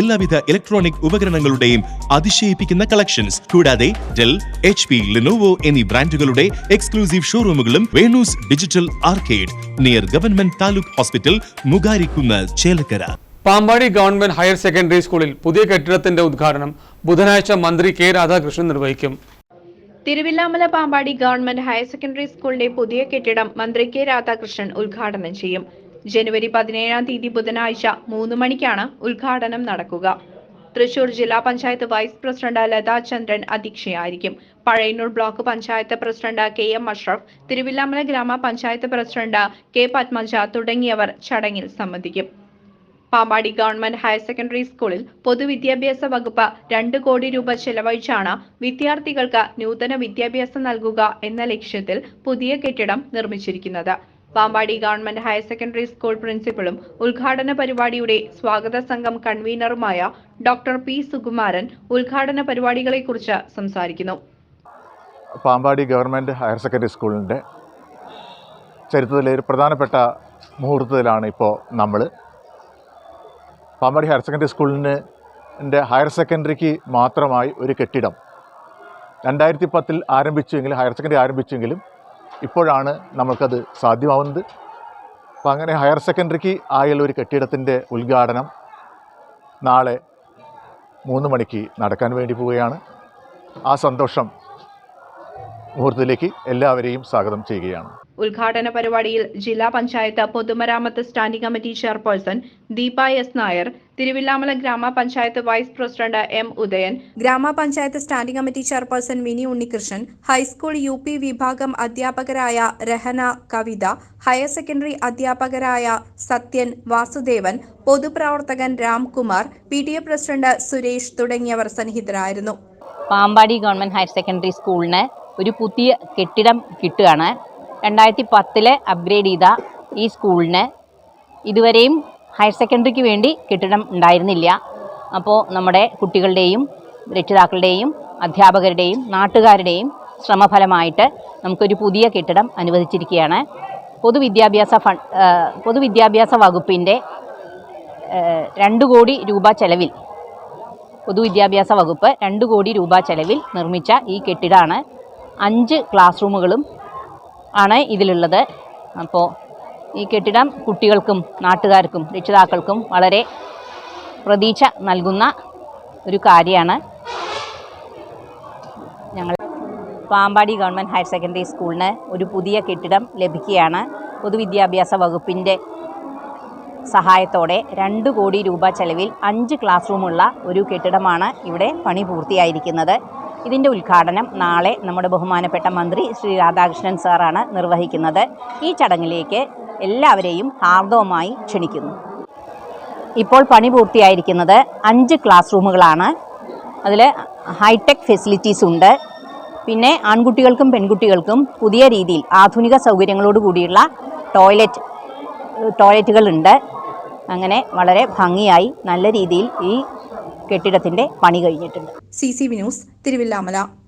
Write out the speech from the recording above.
എല്ലാവിധ ഇലക്ട്രോണിക് ഉപകരണങ്ങളുടെയും അതിശയിപ്പിക്കുന്ന കളക്ഷൻസ് കൂടാതെ ഡെൽ എച്ച് പി ലിനോവോ എന്നീ ബ്രാൻഡുകളുടെ exclusive ഷോറൂമുകളും Venu's digital arcade near government taluk hospital Mugarikkunnu Chelakkara. Pampady government higher secondary സ്കൂളിൽ പുതിയ കെട്ടിടത്തിന്റെ ഉദ്ഘാടനം ബുധനാഴ്ച മന്ത്രി കെ രാധാകൃഷ്ണൻ നിർവഹിക്കും. Thiruvilwamala Pampady government higher secondary സ്കൂളിന്റെ പുതിയ കെട്ടിടം മന്ത്രി കെ രാധാകൃഷ്ണൻ ഉദ്ഘാടനം ചെയ്യും. ജനുവരി പതിനേഴാം തീയതി ബുധനാഴ്ച മൂന്ന് മണിക്കാണ് ഉദ്ഘാടനം നടക്കുക. തൃശൂർ ജില്ലാ panchayat vice president Latha Chandran അധ്യക്ഷയായിരിക്കും. Pazhayannur block panchayat president K M Ashraf Thiruvilwamala ഗ്രാമപഞ്ചായത്ത് പ്രസിഡന്റ് കെ പത്മജ തുടങ്ങിയവർ ചടങ്ങിൽ സംബന്ധിക്കും. പാമ്പാടി ഗവൺമെന്റ് ഹയർ സെക്കൻഡറി സ്കൂളിൽ പൊതുവിദ്യാഭ്യാസ വകുപ്പ് രണ്ട് കോടി രൂപ ചെലവഴിച്ചാണ് വിദ്യാർത്ഥികൾക്ക് നൂതന വിദ്യാഭ്യാസം നൽകുക എന്ന ലക്ഷ്യത്തിൽ പുതിയ കെട്ടിടം നിർമ്മിച്ചിരിക്കുന്നത്. Pampady government higher secondary school പ്രിൻസിപ്പളും ഉദ്ഘാടന പരിപാടിയുടെ സ്വാഗത സംഘം കൺവീനറുമായ ഡോക്ടർ പി സുകുമാരൻ ഉദ്ഘാടന പരിപാടികളെക്കുറിച്ച് സംസാരിക്കുന്നു. പാമ്പാടി ഗവൺമെന്റ് ഹയർ സെക്കൻഡറി സ്കൂളിന്റെ ചരിത്രത്തിലെ ഒരു പ്രധാനപ്പെട്ട മുഹൂർത്തത്തിലാണ് ഇപ്പോൾ നമ്മൾ പാമ്പാടി ഹയർ സെക്കൻഡറി സ്കൂളിന് ഹയർ സെക്കൻഡറിക്ക് മാത്രമായി ഒരു കെട്ടിടം രണ്ടായിരത്തി പത്തിൽ ആരംഭിച്ചുവെങ്കിലും ഹയർ സെക്കൻഡറി ആരംഭിച്ചുവെങ്കിലും ഇപ്പോഴാണ് നമ്മൾക്കത് സാധ്യമാവുന്നത്. അപ്പം അങ്ങനെ ഹയർ സെക്കൻഡറിക്ക് ആയുള്ള ഒരു കെട്ടിടത്തിന്റെ ഉദ്ഘാടനം നാളെ മൂന്ന് മണിക്ക് നടക്കാൻ വേണ്ടി പോവുകയാണ്. ആ സന്തോഷം മുഹൂർത്തത്തിലേക്ക് എല്ലാവരെയും സ്വാഗതം ചെയ്യുകയാണ്. ഉദ്ഘാടന പരിപാടിയിൽ ജില്ലാ പഞ്ചായത്ത് പൊതുമരാമത്ത് standing committee chairperson Deepa S Nair Thiruvilwamala ഗ്രാമപഞ്ചായത്ത് വൈസ് പ്രസിഡന്റ് എം ഉദയൻ ഗ്രാമപഞ്ചായത്ത് standing committee chairperson Mini Unnikrishnan high school U P വിഭാഗം അധ്യാപകരായ രഹന കവിത ഹയർ സെക്കൻഡറി അധ്യാപകരായ സത്യൻ വാസുദേവൻ പൊതുപ്രവർത്തകൻ Ramkumar P T A president Suresh തുടങ്ങിയവർ സന്നിഹിതരായിരുന്നു. പാമ്പാടി ഗവൺമെന്റ് ഹയർ സെക്കൻഡറി സ്കൂളിന് ഒരു പുതിയ കെട്ടിടം കിട്ടുകയാണ്. രണ്ടായിരത്തി പത്തിലെ അപ്ഗ്രേഡ് ചെയ്ത ഈ സ്കൂളിന് ഇതുവരെയും ഹയർ സെക്കൻഡറിക്ക് വേണ്ടി കെട്ടിടം ഉണ്ടായിരുന്നില്ല. അപ്പോൾ നമ്മുടെ കുട്ടികളുടെയും രക്ഷിതാക്കളുടെയും അധ്യാപകരുടെയും നാട്ടുകാരുടെയും ശ്രമഫലമായിട്ട് നമുക്കൊരു പുതിയ കെട്ടിടം അനുവദിച്ചിരിക്കുകയാണ്. പൊതുവിദ്യാഭ്യാസ ഫണ്ട് പൊതുവിദ്യാഭ്യാസ വകുപ്പിന്റെ രണ്ട് കോടി രൂപ ചെലവിൽ പൊതുവിദ്യാഭ്യാസ വകുപ്പ് രണ്ട് കോടി രൂപ ചെലവിൽ നിർമ്മിച്ച ഈ കെട്ടിടമാണ് അഞ്ച് ക്ലാസ് റൂമുകളും ആണ് ഇതിലുള്ളത്. അപ്പോൾ ഈ കെട്ടിടം കുട്ടികൾക്കും നാട്ടുകാർക്കും രക്ഷിതാക്കൾക്കും വളരെ പ്രതീക്ഷ നൽകുന്ന ഒരു കാര്യമാണ്. ഞങ്ങൾ പാമ്പാടി ഗവൺമെന്റ് ഹയർ സെക്കൻഡറി സ്കൂളിന് ഒരു പുതിയ കെട്ടിടം ലഭിക്കുകയാണ്. പൊതുവിദ്യാഭ്യാസ വകുപ്പിന്റെ സഹായത്തോടെ രണ്ട് കോടി രൂപ ചെലവിൽ അഞ്ച് ക്ലാസ് റൂമുള്ള ഒരു കെട്ടിടമാണ് ഇവിടെ പണി പൂർത്തിയായിരിക്കുന്നത്. ഇതിന്റെ ഉദ്ഘാടനം നാളെ നമ്മുടെ ബഹുമാനപ്പെട്ട മന്ത്രി ശ്രീ രാധാകൃഷ്ണൻ സാറാണ് നിർവഹിക്കുന്നത്. ഈ ചടങ്ങിലേക്ക് എല്ലാവരെയും ഹാർദവമായി ക്ഷണിക്കുന്നു. ഇപ്പോൾ പണി പൂർത്തിയായിരിക്കുന്നത് അഞ്ച് ക്ലാസ് റൂമുകളാണ്. അതിൽ ഹൈടെക് ഫെസിലിറ്റീസ് ഉണ്ട്. പിന്നെ ആൺകുട്ടികൾക്കും പെൺകുട്ടികൾക്കും പുതിയ രീതിയിൽ ആധുനിക സൗകര്യങ്ങളോട് കൂടിയുള്ള ടോയ്ലറ്റ് ടോയ്ലറ്റുകളുണ്ട് അങ്ങനെ വളരെ ഭംഗിയായി നല്ല രീതിയിൽ ഈ കെട്ടിടത്തിന്റെ പണി കഴിഞ്ഞിട്ടുണ്ട്. C C V news Thiruvilwamala.